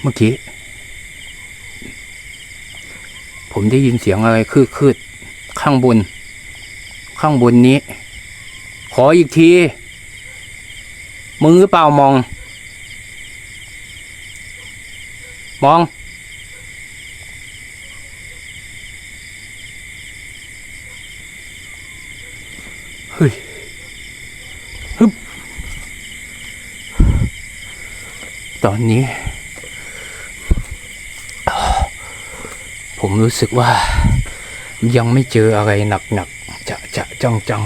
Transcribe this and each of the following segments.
เมื่อกี้ ผมได้ยินเสียงอะไรคืดคืดๆข้างบน ข้างบนนี้ ขออีกที มึงหรือเปล่ามอง มอง เฮ้ยฮึบตอนนี้ ผมรู้สึกว่ายังไม่เจออะไรหนักๆจะจะจังจัง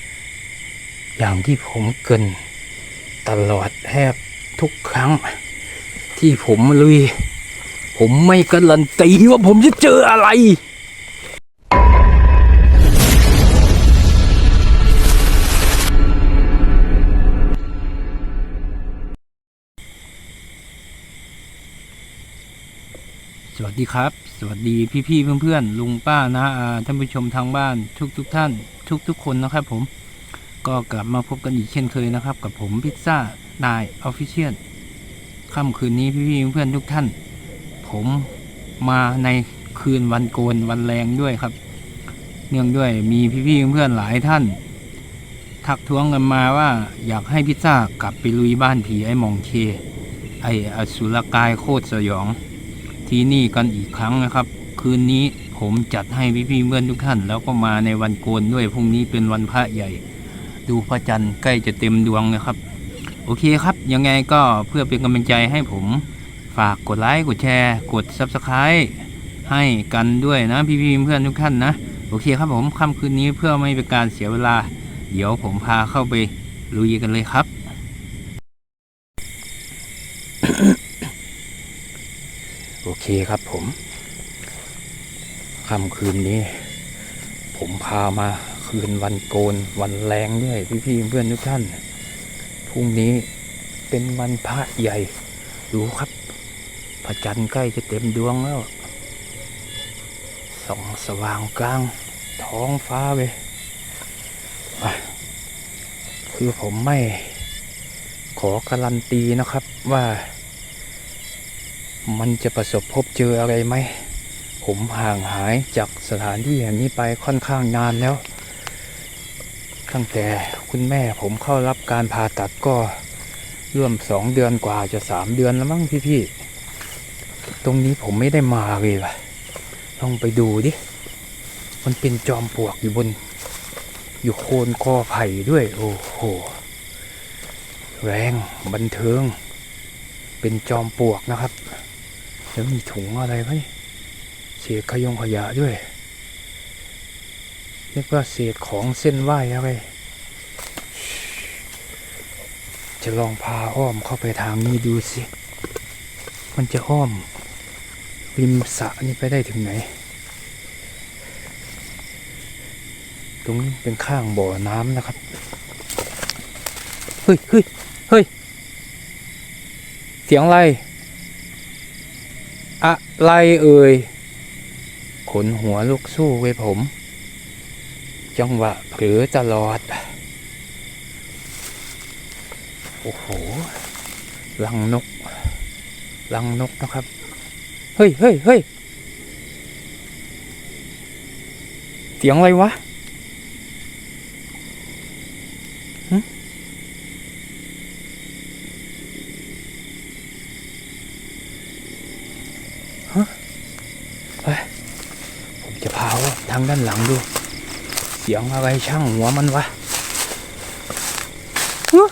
ๆอย่างที่ผมเกินตลอดแทบทุกครั้ง ที่ผมลุย ผมไม่การันตีว่าผมจะเจออะไร ดีครับ สวัสดีพี่ๆเพื่อนๆลุงป้านะอาท่านผู้ชมทางบ้านทุกๆทท่าน ทุกๆคนนะครับผม ก็กลับมาพบกันอีกเช่นเคยนะครับ กับผมพิซซ่านายออฟฟิเชียลค่ำคืนนี้พี่ๆเพื่อนๆทุกท่าน ผมมาในคืนวันโกนวันแรงด้วยครับ เนื่องด้วยมีพี่ๆเพื่อนๆหลายท่าน ทักท้วงกันมาว่าอยากให้พิซซ่ากลับไปลุยบ้านผีไอ้มองเคไอ้อสุรกายโคตรสยอง ที่นี่กันอีกครั้งนะครับ คืนนี้ผมจัดให้พี่ๆเพื่อนทุกท่าน แล้วก็มาในวันโกนด้วยพรุ่งนี้เป็นวันพระใหญ่ ดูพระจันทร์ใกล้จะเต็มดวงนะครับ โอเคครับ ยังไงก็เพื่อเป็นกำลังใจให้ผมฝากกดไลค์กดแชร์กด Subscribe ให้กันด้วยนะพี่ๆเพื่อนทุกท่านนะโอเคครับผมค่ำคืนนี้เพื่อไม่เป็นการเสียเวลา เดี๋ยวผมพาเข้าไปลุยกันเลยครับ โอเคครับผมค่ำคืนนี้ ผมพามาคืนวันโกนวันแรงด้วยพี่ๆเพื่อนทุกท่านพรุ่งนี้เป็นวันพระใหญ่ดูครับพระจันทร์ใกล้จะเต็มดวงแล้วส่องสว่างกลาง ท้องฟ้าเลยคือผมไม่ขอการันตีนะครับว่า มันจะประสบพบเจออะไรไหม ผมห่างหายจากสถานที่แห่งนี้ไปค่อนข้างนานแล้ว ตั้งแต่คุณแม่ผมเข้ารับการผ่าตัดก็ร่วมสองเดือนกว่าจะสามเดือนแล้วมั้งพี่ๆ ตรงนี้ผมไม่ได้มาเลยว่ะลองไปดูดิ มันเป็นจอมปลวกอยู่บน อยู่โคนคอไผ่ด้วย โอ้โห แรงบันเทิง เป็นจอมปลวกนะครับ แล้วมีถุงอะไรไหมเศษขยงขยะด้วยเรียกว่าเศษของเส้นไหวอะไรจะลองพาอ้อมเข้าไปทางนี้ดูสิ มันจะอ้อมริมสระนี่ไปได้ถึงไหน ตรงนี้เป็นข้างบ่อน้ำนะครับ เฮ้ยเฮ้ยเฮ้ย เสียงอะไร อะไรเอ่ย ขนหัวลูกสู้ไว้ผม จังหวะเผลอตลอด โอ้โห ลังนก ลังนกนะครับ เฮ้ยเฮ้ยเฮ้ยเสียงอะไรวะหึฮะเฮ้ยผมจะพาว่าทางด้านหลังดู เสียงอะไรช่างหัวมันวะฮะ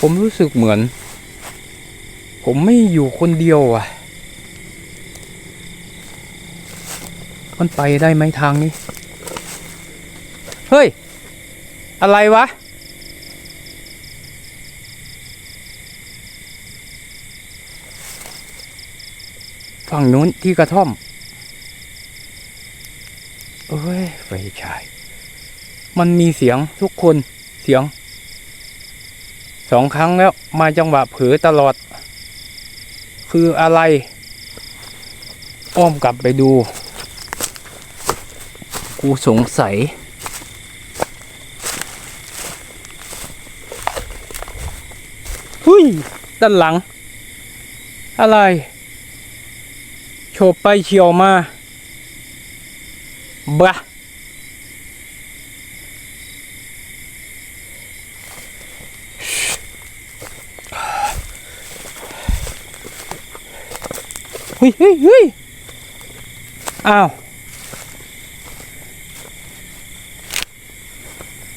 ผมรู้สึกเหมือน ผมไม่อยู่คนเดียวอะ มันไปได้ไหมทางนี้ เฮ้ย อะไรวะ ฝั่งนู้นที่กระท่อมเอ้ยไฟฉาย มันมีเสียงทุกคนเสียงสองครั้งแล้วมาจังหวะเผลอตลอด คืออะไร อ้อมกลับไปดู กูสงสัย หุ้ย ด้านหลัง อะไร บไปเฉียวมาบะเฮ้ยเฮ้ยเฮ้ยอ้าว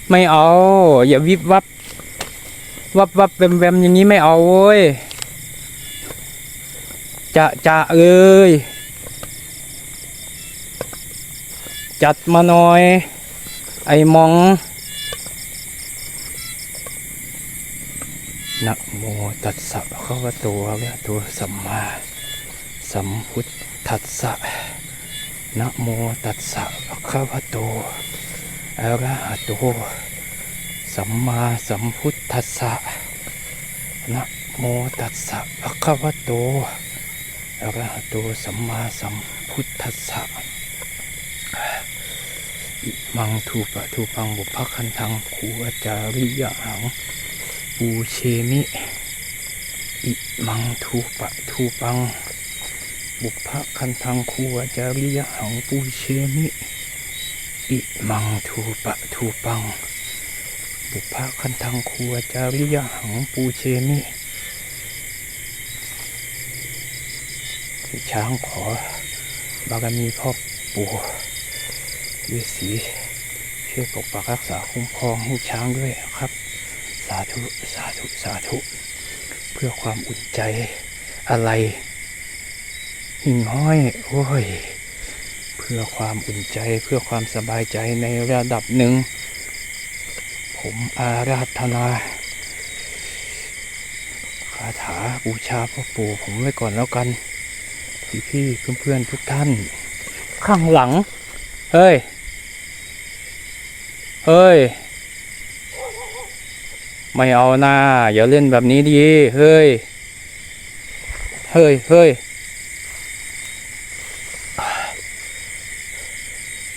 ไม่เอา อย่าวิบวับ วับวับแวมแวมอย่างนี้ไม่เอาเว้ย จะจะเอ้ย จัดมาหน่อย ไอ้มองนะโมตัสสะภะคะวะโตอะระหะโตสัมมาสัมพุทธัสสะนะโมตัสสะภะคะวะโตอะระหะโตสัมมาสัมพุทธัสสะนะโมตัสสะภะคะวะโตอะระหะโตสัมมาสัมพุทธัสสะ อิมังทูปะทูปังบุพคันทังคูอาจาริยหังปูเชมิอิมังทูปะทูปัง บุพคันทังคูอาจาริยหังปูเชมิอิมังทูปะทูปัง บุพคันทังคูอาจาริยหังปูเชมิช้างขอบารมีพ่อปู่ ฤาษีช่วยปกปักรักษาคุ้มครองให้ช้างด้วยครับ สาธุสาธุสาธุ เพื่อความอุ่นใจอะไร หิ่งห้อยโอ้ยเพื่อความอุ่นใจเพื่อความสบายใจในระดับหนึ่ง ผมอาราธนาคาถาบูชาพ่อปู่ผมไว้ก่อนแล้วกันพี่พี่ๆเพื่อนๆทุกท่าน ข้างหลัง เฮ้ย เฮ้ย ไม่เอาหน้าอย่าเล่นแบบนี้ดี เฮ้ย เฮ้ยเฮ้ย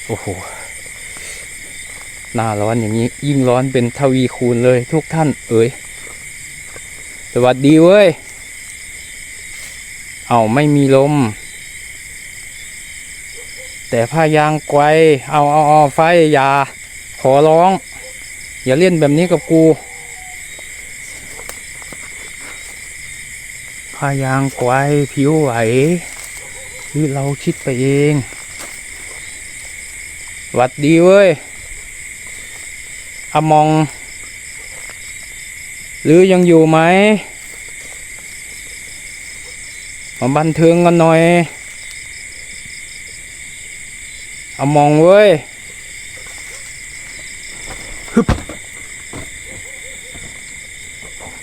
โอ้โห หน้าร้อนอย่างนี้ ยิ่งร้อนเป็นทวีคูณเลยทุกท่านเอ๋ย สวัสดีเว้ย เอาไม่มีลม แต่ผ้ายางไกวเอาเอาเอาไฟอย่า ขอร้อง อย่าเล่นแบบนี้กับกู พายางกวผิวไหว หรือเราคิดไปเองหวัดดีเว้ย อมอง หรือยังอยู่ไหมมาบันเทิงกันหน่อย อมองเว้ยฮึบ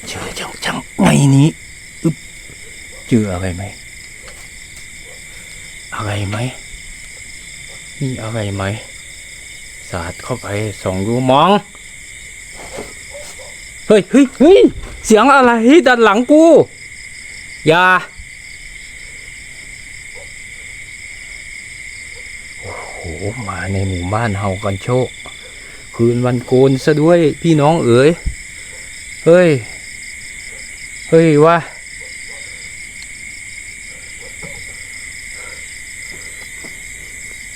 เจอจังจั งๆไงนี้เจออะไรไหม อะไรไหมมีอะไรไหม สาดเข้าไปส่องดูมอง เฮ้ยเฮ้ยเฮ้ยเสียงอะไรด้านหลังกูอย่าโอ้โหมาในหมู่บ้านเฮากันโชค คืนวันโกนซะด้วยพี่น้องเอ๋ยเฮ้ย เฮ้ยวะ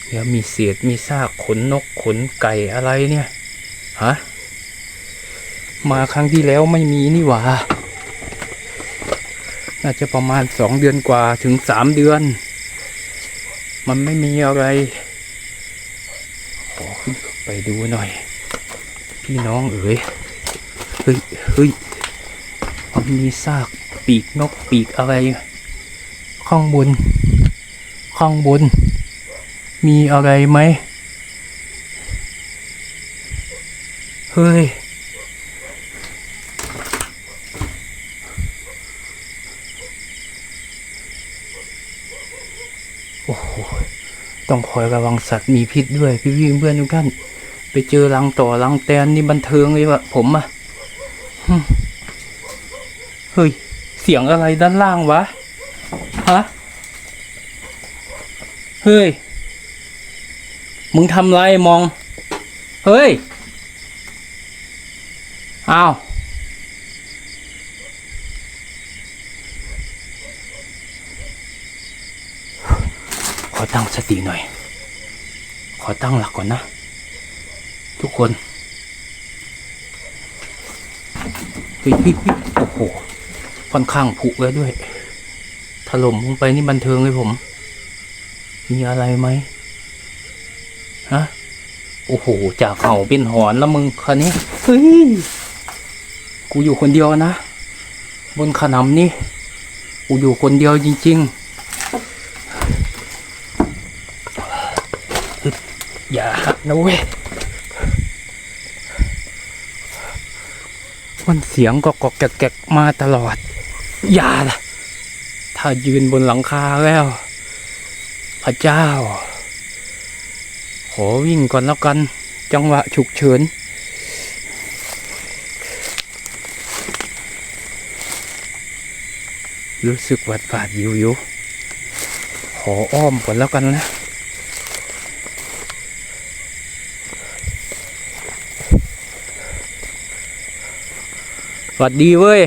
เดี๋ยวมีเศษมีซากขนนกขนไก่อะไรเนี่ย ฮะ มาครั้งที่แล้วไม่มีนี่หว่า น่าจะประมาณสองเดือนกว่าถึงสามเดือน มันไม่มีอะไร ขอขึ้นไปดูหน่อย พี่น้องเอ๋ย เฮ้ย เฮ้ย มีซากปีกนกปีกอะไร ข้างบน ข้างบน มีอะไรไหม เฮ้ย โอ้โห ต้องคอยระวังสัตว์มีพิษด้วย พี่พี่เพื่อนทุกท่าน ไปเจอรังต่อรังแตนนี่บันเทิงเลยวะผมอะ สียงอะไรด้านล่างวะ ฮะ เฮ้ย มึงทำไรมอง เฮ้ย อ้าว ขอตั้งสติหน่อย ขอตั้งหลักก่อนนะ ทุกคนโอ้โห ค่อนข้างผุแล้วด้วย ถล่มลงไปนี่บันเทิงเลยผม มีอะไรไหมฮะโอ้โหจากเห่าเป็นหอนแล้วมึงคันนี้เฮ้ยกูอยู่คนเดียวนะ บนขนำนี่กูอยู่คนเดียวจริงๆอึดอย่าหักนะเว้ยมันเสียงกอกๆแกกๆมาตลอด อย่าละถ้ายืนบนหลังคาแล้ว พระเจ้า ขอวิ่งก่อนแล้วกัน จังหวะฉุกเฉินรู้สึกหวัดฝาดวิววิวขออ้อมก่อนแล้วกันนะ หวัดดีเว้ย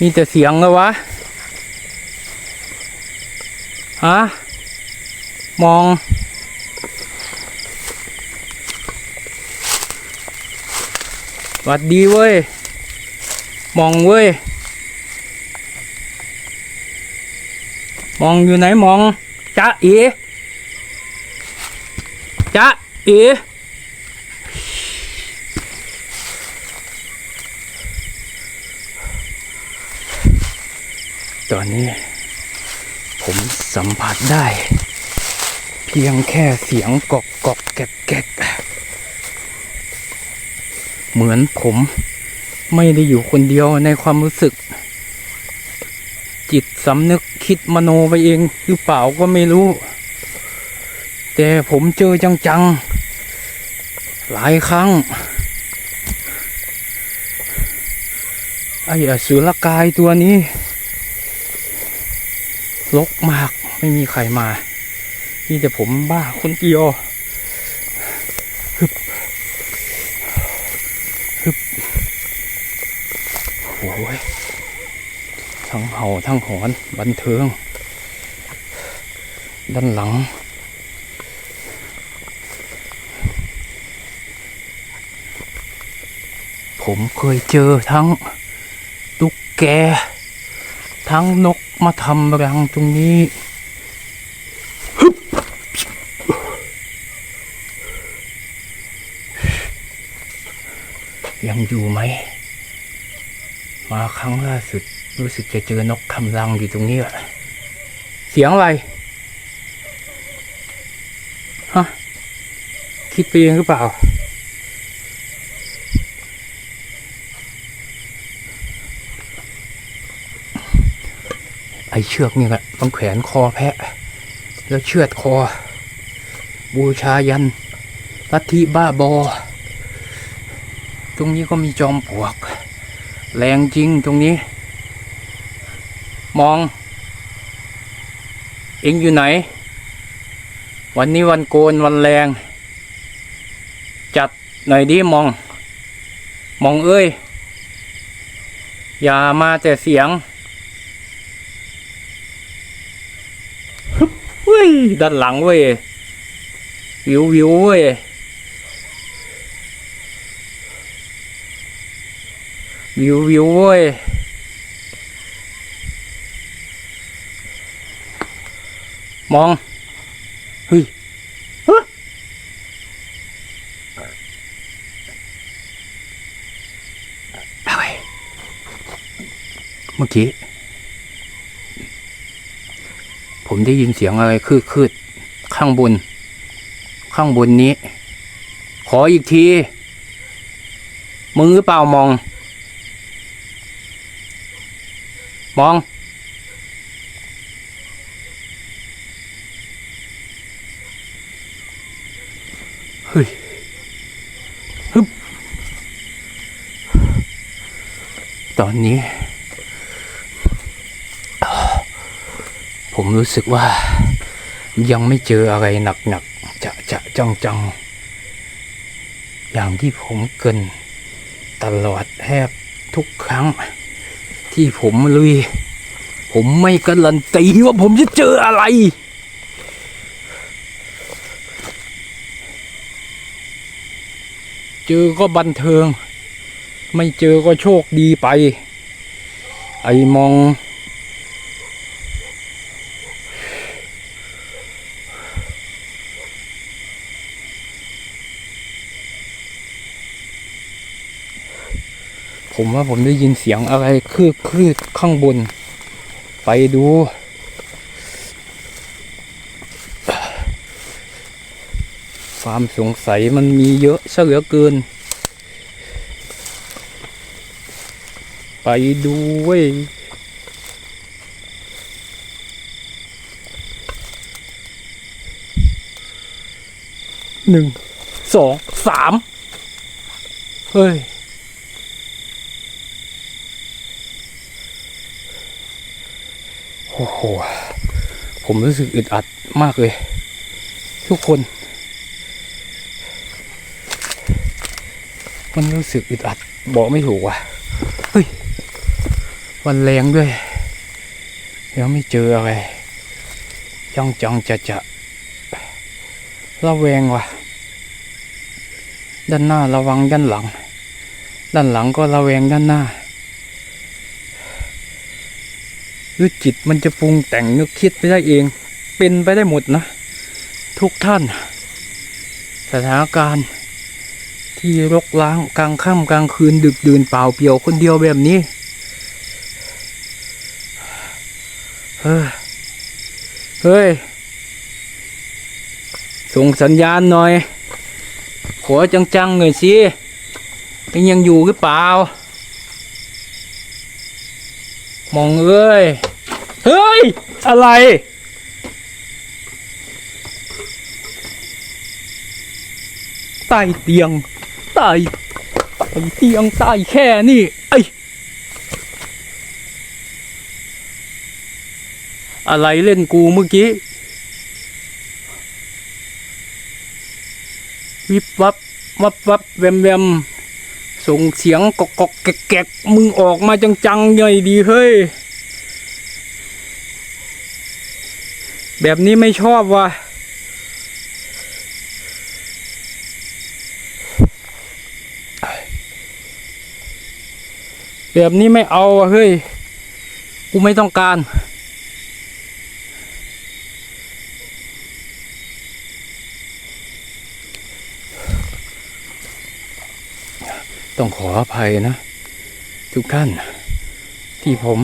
มีแต่เสียงเลยวะฮะมองหวัดดีเว้ย มองเว้ย มองอยู่ไหนมองจ๊ะเอ๋จ๊ะเอ๋ ตอนนี้ ผมสัมผัสได้ เพียงแค่เสียงกอกกอกแกกแกกเหมือนผมไม่ได้อยู่คนเดียวในความรู้สึก จิตสำนึกคิดมโนไปเองหรือเปล่าก็ไม่รู้ แต่ผมเจอจังๆ หลายครั้งไอ้อสุรกายตัวนี้ ลกมากไม่มีใครมามีแต่ผมบ้าคนเดียวฮึบฮึบโอ้ยทั้งเห่าทั้งหอนบันเทิง ด้านหลังผมเคยเจอทั้งตุ๊กแก ทั้งนก มาทำรังตรงนี้ยังอยู่ไหม มาครั้งล่าสุดรู้สึกจะเจอนกทำรังอยู่ตรงนี้อะเสียงอะไร ฮะ คิดไปเองหรือเปล่า ไอเชือกนี่แหละต้องแขวนคอแพะ แล้วเชือดคอ บูชายันลัทธิบ้าบอ ตรงนี้ก็มีจอมปลวก แรงจริงตรงนี้ มอง เอ็งอยู่ไหน วันนี้วันโกนวันแรง จัดหน่อยดิมอง มองเอ้ย อย่ามาแต่เสียง เฮ้ย ด้านหลังเว้ยวิววิวเว้ยวิววิวเว้ยมองเฮ้ยฮะอะไรเมื่อกี้ ผมได้ยินเสียงอะไรคืดคืดๆข้างบน ข้างบนนี้ ขออีกที มึงหรือเปล่ามอง มอง เฮ้ยฮึบตอนนี้ ผมรู้สึกว่ายังไม่เจออะไรหนักๆจะจะจังจังๆอย่างที่ผมเกินตลอดแทบทุกครั้ง ที่ผมลุย ผมไม่การันตีว่าผมจะเจออะไร เจอก็บันเทิง ไม่เจอก็โชคดีไป ไอ้มอง ผมว่าผมได้ยินเสียงอะไรคืดคืดข้างบน ไปดู ความสงสัยมันมีเยอะซะเหลือเกิน ไปดูเว้ยหนึ่งสองสามเฮ้ย โอ้โห ผมรู้สึกอึดอัดมากเลย ทุกคน มันรู้สึกอึดอัดบอกไม่ถูกว่ะ เฮ้ย วันแรงด้วย ยังไม่เจออะไรจังจังจะจะระแวงว่ะ ด้านหน้าระวังด้านหลัง ด้านหลังก็ระแวงด้านหน้า หรือจิตมันจะปรุงแต่งนึกคิดไปได้เอง เป็นไปได้หมดนะ ทุกท่าน สถานการณ์ ที่รกร้างกลางค่ำกลางคืนดึกดื่นเปล่าเปลี่ยวคนเดียวแบบนี้เฮ้ยเฮ้ย ส่งสัญญาณหน่อย ขอจังๆหน่อยสิยังยังอยู่หรือเปล่ามองเอ้ย เฮ้ย อะไร ใต้เตียง ใต้ใต้เตียงใต้แค่นี่ ไออะไรเล่นกูเมื่อกี้ วิบวับวับวับแวมแวมส่งเสียงกอกกอกแกกแกกมึงออกมาจังๆหน่ดีเฮ้ย แบบนี้ไม่ชอบว่ะแบบนี้ไม่เอาเฮ้ย กูไม่ต้องการ ต้องขออภัยนะ ทุกท่าน ที่ผม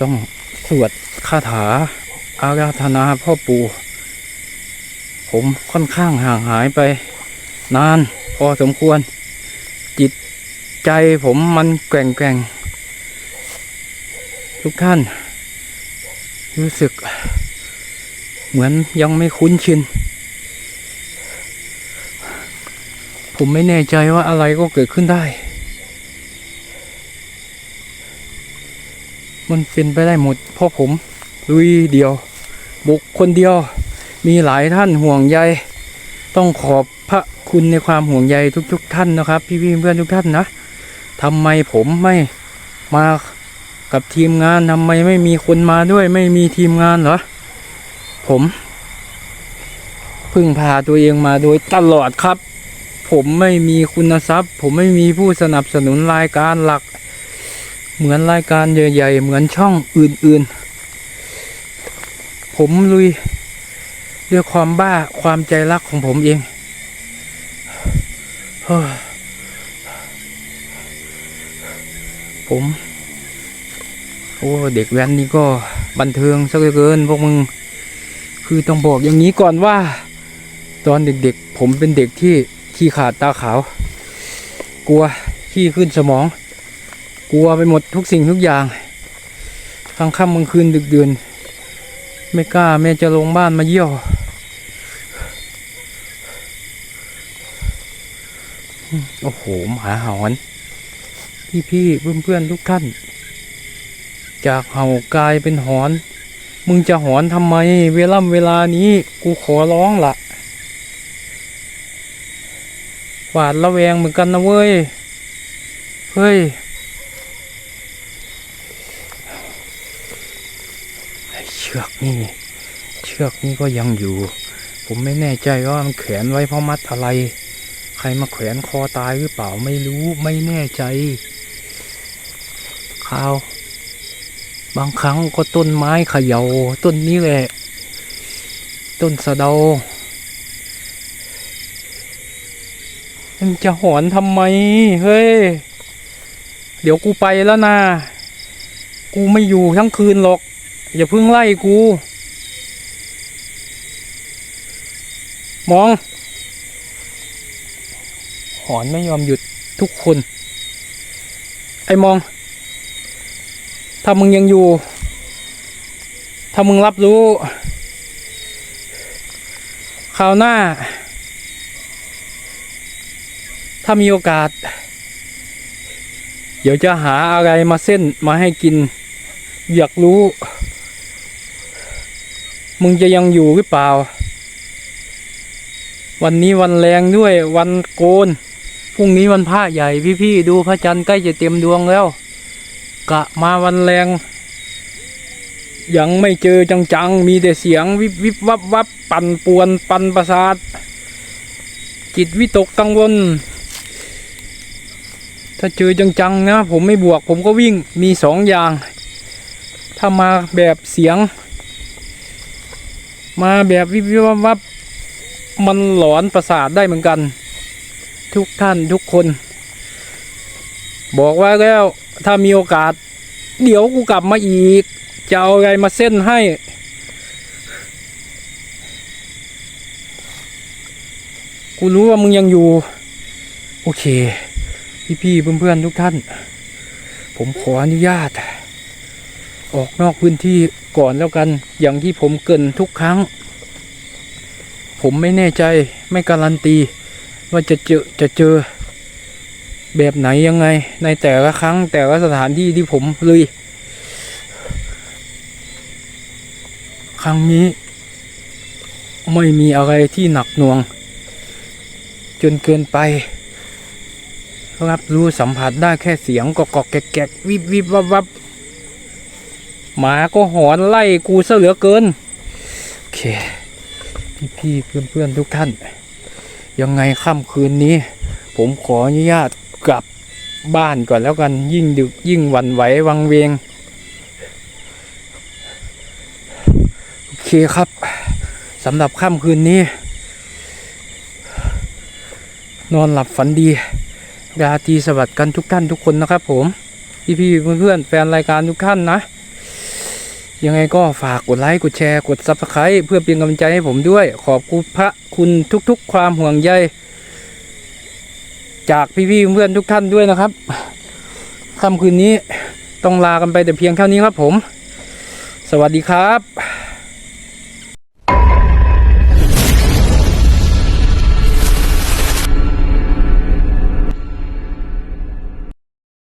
ต้องสวดคาถา อาราธนาพ่อปู่ ผมค่อนข้างห่างหายไป นานพอสมควร จิตใจผมมันแกว่งแกว่งทุกท่าน รู้สึก เหมือนยังไม่คุ้นชิน ผมไม่แน่ใจว่าอะไรก็เกิดขึ้นได้ มันเป็นไปได้หมดเพราะผมลุยเดียว บุกคนเดียวมีหลายท่านห่วงใยต้องขอบพระคุณในความห่วงใยทุกๆท่านนะครับ พี่ๆเพื่อนทุกท่านนะทำไมผมไม่มากับทีมงานทำไมไม่มีคนมาด้วย ไม่มีทีมงานเหรอผมพึ่งพาตัวเองมาโดยตลอดครับ ผมไม่มีคุณทรัพย์ ผมไม่มีผู้สนับสนุนรายการหลัก เหมือนรายการใหญ่ ๆ เหมือนช่องอื่น ๆ ผมลุยด้วยความบ้าความใจรักของผมเองเฮ้ยผม โอ้ เด็กแว้นนี่ก็บันเทิงซะเหลือเกินพวกมึง คือต้องบอกอย่างนี้ก่อนว่า ตอนเด็กๆ ผมเป็นเด็กที่ขี้ขาดตาขาว กลัวขี้ขึ้นสมอง กลัวไปหมดทุกสิ่งทุกอย่างกลางค่ำกลางคืนดึกดื่น ไม่กล้าแม่จะลงบ้านมาเยี่ยว โอ้โหหมาหอน พี่ๆเพื่อนๆทุกท่าน จากเห่ากลายเป็นหอน มึงจะหอนทำไม เวล่ำเวลานี้กูขอร้องละหวาดระแวงเหมือนกันนะเว้ย เฮ้ยือกนี่ เชือกนี่ก็ยังอยู่ ผมไม่แน่ใจว่ามันแขวนไว้เพราะมัดอะไร ใครมาแขวนคอตายหรือเปล่าไม่รู้ไม่แน่ใจข่าว บางครั้งก็ต้นไม้เขยา่าต้นนี้แหละ ต้นสะเดามันจะหอนทำไม เฮ้ย เดี๋ยวกูไปแล้วนะ กูไม่อยู่ทั้งคืนหรอก อย่าเพิ่งไล่กู มอง หอนไม่ยอมหยุดทุกคน ไอ้มอง ถ้ามึงยังอยู่ ถ้ามึงรับรู้คราวหน้า ถ้ามีโอกาส เดี๋ยวจะหาอะไรมาเส้นมาให้กิน อยากรู้ มึงจะยังอยู่หรือเปล่า วันนี้วันแรงด้วย วันโกน พรุ่งนี้วันพระใหญ่พี่ๆดูพระจันทร์ใกล้จะเต็มดวงแล้ว กะมาวันแรง ยังไม่เจอจังๆ มีแต่เสียงวิบวิบวับวับปั่นป่วนปั่นประสาท จิตวิตกกังวล ถ้าเจอจังๆนะผมไม่บวกผมก็วิ่งมีสองอย่าง ถ้ามาแบบเสียง มาแบบวิบวิบวับวับมันหลอนประสาทได้เหมือนกัน ทุกท่านทุกคน บอกว่าแล้วถ้ามีโอกาส เดี๋ยวกูกลับมาอีก จะเอาอะไรมาเส้นให้ กูรู้ว่ามึงยังอยู่ โอเค พี่ๆเพื่อนๆทุกท่าน ผมขออนุญาต ออกนอกพื้นที่ก่อนแล้วกัน อย่างที่ผมเกินทุกครั้ง ผมไม่แน่ใจไม่การันตี ว่าจะเจอจะเจอ แบบไหนยังไง ในแต่ละครั้งแต่ละสถานที่ที่ผมลุย ครั้งนี้ ไม่มีอะไรที่หนักหน่วง จนเกินไปรับรู้สัมผัสได้แค่เสียงกอกแกกวิบวิบวับวับ หมาก็หอนไล่กูซะเหลือเกิน โอเค พี่ๆเพื่อนๆทุกท่าน ยังไงค่ำคืนนี้ ผมขออนุญาตกลับบ้านก่อนแล้วกันยิ่งดึกยิ่งวันไหววังเวง โอเคครับสำหรับค่ำคืนนี้ นอนหลับฝันดีราตรีสวัสดิ์กันทุกท่านทุกคนนะครับผม พี่ๆเพื่อนๆแฟนรายการทุกท่านนะ ยังไงก็ฝากกดไลค์กดแชร์กดซับสไคร b ์เพื่อเป็นกำลังใจให้ผมด้วย ขอบคุณพระคุณทุกๆ ความห่วงใย จากพี่ๆเพื่อนทุกท่านด้วยนะครับค่ำคืนนี้ต้องลากันไปแต่เพียงเท่านี้ครับผม สวัสดีครับ